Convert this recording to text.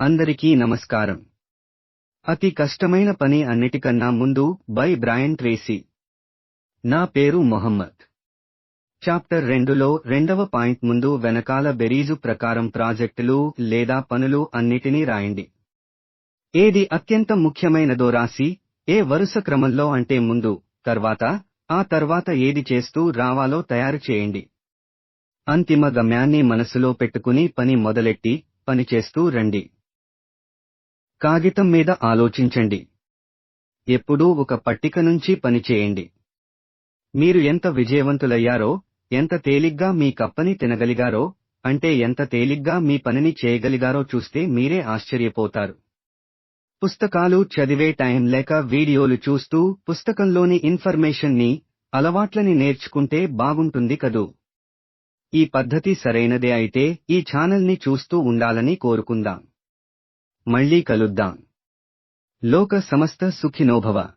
అందరికీ నమస్కారం. అతి కష్టమైన పని అన్నిటికన్నా ముందు బై బ్రాయన్ ట్రేసీ. నా పేరు మొహమ్మద్. చాప్టర్ రెండులో రెండవ పాయింట్ ముందు వెనకాల బెరీజు ప్రకారం ప్రాజెక్టులు లేదా పనులు అన్నిటినీ రాయండి. ఏది అత్యంత ముఖ్యమైనదో రాసి ఏ వరుస క్రమంలో అంటే ముందు తర్వాత ఆ తర్వాత ఏది చేస్తూ రావాలో తయారు చేయండి. అంతిమ గమ్యాన్ని మనసులో పెట్టుకుని పని మొదలెట్టి పనిచేస్తూ రండి. కాగితం మీద ఆలోచించండి. ఎప్పుడూ ఒక పట్టిక నుంచి పనిచేయండి మీరు ఎంత విజయవంతులయ్యారో ఎంత తేలిగ్గా మీ కప్పని తినగలిగారో అంటే ఎంత తేలిగ్గా మీ పనిని చేయగలిగారో చూస్తే మీరే ఆశ్చర్యపోతారు. పుస్తకాలు చదివే టైం లేక వీడియోలు చూస్తూ పుస్తకంలోని ఇన్ఫర్మేషన్ని అలవాట్లని నేర్చుకుంటే బాగుంటుంది కదూ. ఈ పద్ధతి సరైనదే అయితే ఈ ఛానల్ని చూస్తూ ఉండాలని కోరుకుందాం. మళ్ళీ కలుద్దాం. లోక సమస్త సుఖినోభవ.